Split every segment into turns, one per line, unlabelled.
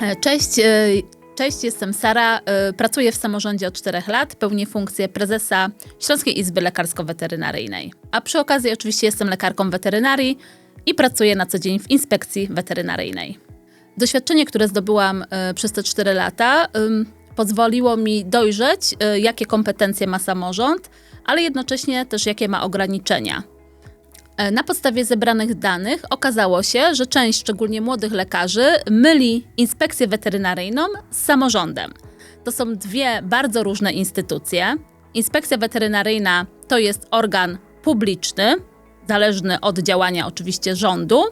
E, Cześć, e, cześć, jestem Sara. e, Pracuję w samorządzie od 4 lat. Pełnię funkcję prezesa Śląskiej Izby Lekarsko-Weterynaryjnej. A przy okazji oczywiście jestem lekarką weterynarii i pracuję na co dzień w inspekcji weterynaryjnej. Doświadczenie, które zdobyłam przez te 4 lata, pozwoliło mi dojrzeć, jakie kompetencje ma samorząd, ale jednocześnie też jakie ma ograniczenia. E, Na podstawie zebranych danych okazało się, że część szczególnie młodych lekarzy myli inspekcję weterynaryjną z samorządem. To są dwie bardzo różne instytucje. Inspekcja weterynaryjna to jest organ publiczny, zależny od działania oczywiście rządu,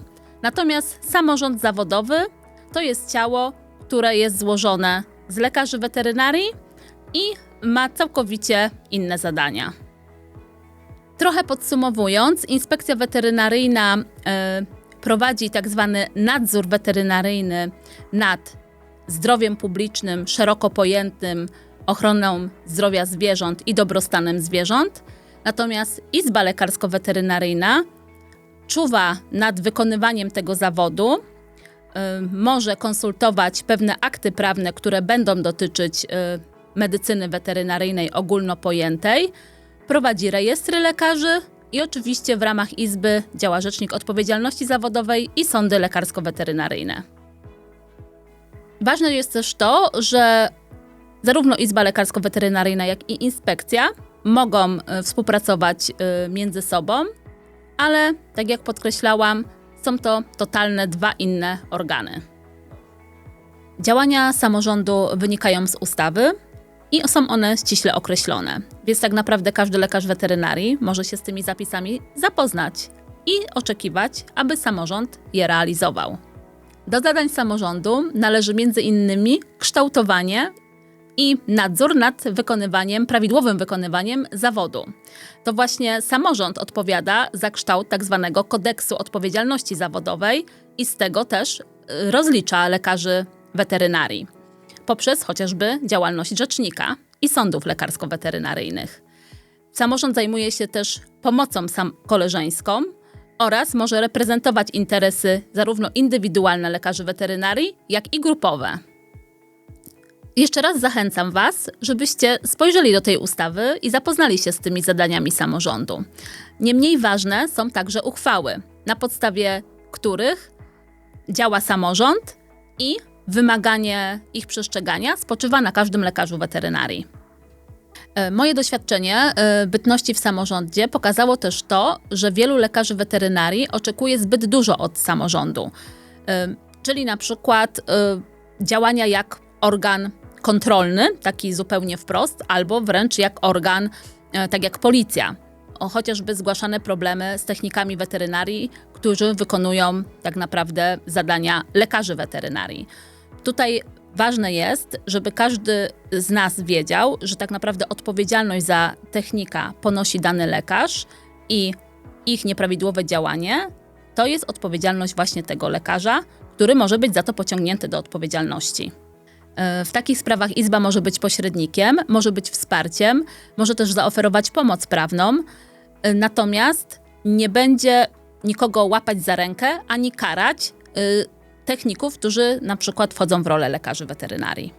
natomiast samorząd zawodowy to jest ciało, które jest złożone z lekarzy weterynarii i ma całkowicie inne zadania. Trochę podsumowując, inspekcja weterynaryjna e, prowadzi tak zwany nadzór weterynaryjny nad zdrowiem publicznym, szeroko pojętym, ochroną zdrowia zwierząt i dobrostanem zwierząt. Natomiast Izba Lekarsko-Weterynaryjna czuwa nad wykonywaniem tego zawodu, y, może konsultować pewne akty prawne, które będą dotyczyć y, medycyny weterynaryjnej ogólnopojętej, prowadzi rejestry lekarzy i oczywiście w ramach Izby działa Rzecznik Odpowiedzialności Zawodowej i sądy lekarsko-weterynaryjne. Ważne jest też to, że zarówno Izba Lekarsko-Weterynaryjna, jak i inspekcja mogą y, współpracować y, między sobą, ale tak jak podkreślałam, są to totalne dwa inne organy. Działania samorządu wynikają z ustawy i są one ściśle określone, więc tak naprawdę każdy lekarz weterynarii może się z tymi zapisami zapoznać i oczekiwać, aby samorząd je realizował. Do zadań samorządu należy innymi kształtowanie i nadzór nad wykonywaniem, prawidłowym wykonywaniem zawodu. To właśnie samorząd odpowiada za kształt tak zwanego kodeksu odpowiedzialności zawodowej i z tego też y, rozlicza lekarzy weterynarii poprzez chociażby działalność rzecznika i sądów lekarsko-weterynaryjnych. Samorząd zajmuje się też pomocą sam koleżeńską oraz może reprezentować interesy zarówno indywidualne lekarzy weterynarii, jak i grupowe. Jeszcze raz zachęcam Was, żebyście spojrzeli do tej ustawy i zapoznali się z tymi zadaniami samorządu. Niemniej ważne są także uchwały, na podstawie których działa samorząd i wymaganie ich przestrzegania spoczywa na każdym lekarzu weterynarii. E, Moje doświadczenie e, bytności w samorządzie pokazało też to, że wielu lekarzy weterynarii oczekuje zbyt dużo od samorządu. E, Czyli na przykład działania jak organ kontrolny, taki zupełnie wprost, albo wręcz jak organ, tak jak policja. O chociażby zgłaszane problemy z technikami weterynarii, którzy wykonują tak naprawdę zadania lekarzy weterynarii. Tutaj ważne jest, żeby każdy z nas wiedział, że tak naprawdę odpowiedzialność za technika ponosi dany lekarz i ich nieprawidłowe działanie to jest odpowiedzialność właśnie tego lekarza, który może być za to pociągnięty do odpowiedzialności. E, W takich sprawach Izba może być pośrednikiem, może być wsparciem, może też zaoferować pomoc prawną, e, natomiast nie będzie nikogo łapać za rękę ani karać y, techników, którzy na przykład wchodzą w rolę lekarzy weterynarii.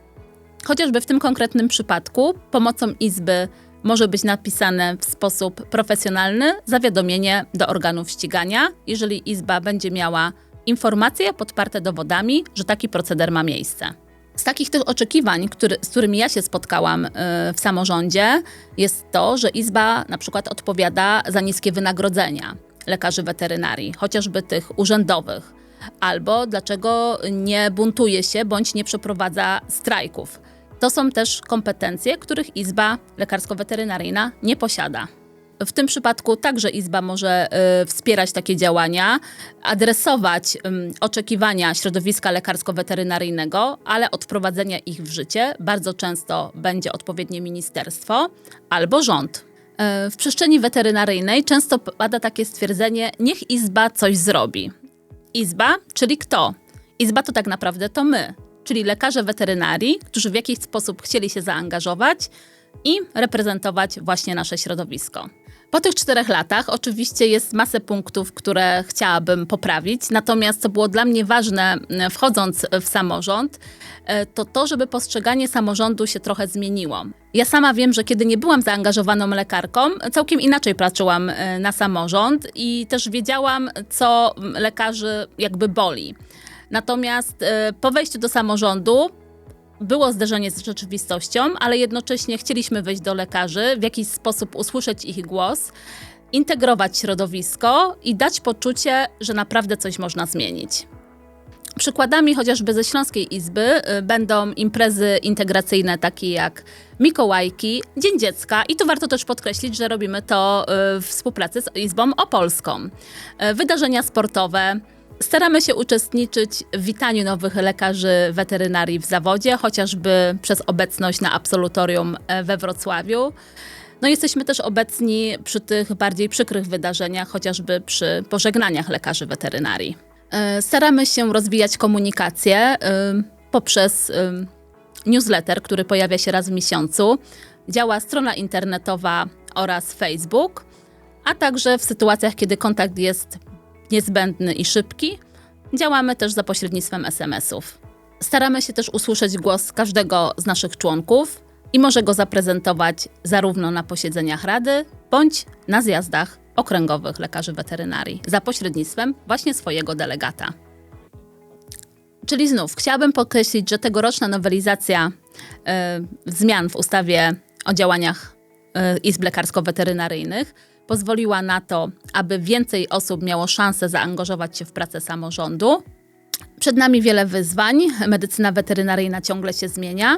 Chociażby w tym konkretnym przypadku pomocą Izby może być napisane w sposób profesjonalny zawiadomienie do organów ścigania, jeżeli Izba będzie miała informacje podparte dowodami, że taki proceder ma miejsce. Z takich tych oczekiwań, który, z którymi ja się spotkałam y, w samorządzie, jest to, że Izba na przykład odpowiada za niskie wynagrodzenia lekarzy weterynarii, chociażby tych urzędowych, albo dlaczego nie buntuje się bądź nie przeprowadza strajków. To są też kompetencje, których Izba Lekarsko-Weterynaryjna nie posiada. W tym przypadku także Izba może y, wspierać takie działania, adresować ym, oczekiwania środowiska lekarsko-weterynaryjnego, ale od wprowadzenia ich w życie bardzo często będzie odpowiednie ministerstwo albo rząd. Y, w przestrzeni weterynaryjnej często pada takie stwierdzenie: niech Izba coś zrobi. Izba, czyli kto? Izba to tak naprawdę to my, czyli lekarze weterynarii, którzy w jakiś sposób chcieli się zaangażować i reprezentować właśnie nasze środowisko. Po tych czterech latach oczywiście jest masę punktów, które chciałabym poprawić. Natomiast co było dla mnie ważne, m, wchodząc w samorząd, e, to to, żeby postrzeganie samorządu się trochę zmieniło. Ja sama wiem, że kiedy nie byłam zaangażowaną lekarką, całkiem inaczej patrzyłam e, na samorząd i też wiedziałam, co lekarzy jakby boli. Natomiast e, po wejściu do samorządu było zderzenie z rzeczywistością, ale jednocześnie chcieliśmy wejść do lekarzy, w jakiś sposób usłyszeć ich głos, integrować środowisko i dać poczucie, że naprawdę coś można zmienić. Przykładami chociażby ze Śląskiej Izby y, będą imprezy integracyjne takie jak Mikołajki, Dzień Dziecka i tu warto też podkreślić, że robimy to y, w współpracy z Izbą Opolską. Y, Wydarzenia sportowe, Staramy się uczestniczyć w witaniu nowych lekarzy weterynarii w zawodzie, chociażby przez obecność na absolutorium e, we Wrocławiu. No jesteśmy też obecni przy tych bardziej przykrych wydarzeniach, chociażby przy pożegnaniach lekarzy weterynarii. E, Staramy się rozwijać komunikację e, poprzez newsletter, który pojawia się raz w miesiącu. Działa strona internetowa oraz Facebook, a także w sytuacjach, kiedy kontakt jest niezbędny i szybki, działamy też za pośrednictwem SMS-ów. Staramy się też usłyszeć głos każdego z naszych członków i może go zaprezentować zarówno na posiedzeniach Rady, bądź na zjazdach okręgowych lekarzy weterynarii za pośrednictwem właśnie swojego delegata. Czyli znów chciałabym podkreślić, że tegoroczna nowelizacja e, zmian w ustawie o działaniach e, izb lekarsko-weterynaryjnych pozwoliła na to, aby więcej osób miało szansę zaangażować się w pracę samorządu. Przed nami wiele wyzwań. Medycyna weterynaryjna ciągle się zmienia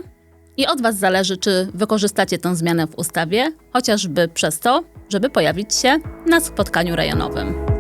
i od Was zależy, czy wykorzystacie tę zmianę w ustawie, chociażby przez to, żeby pojawić się na spotkaniu rejonowym.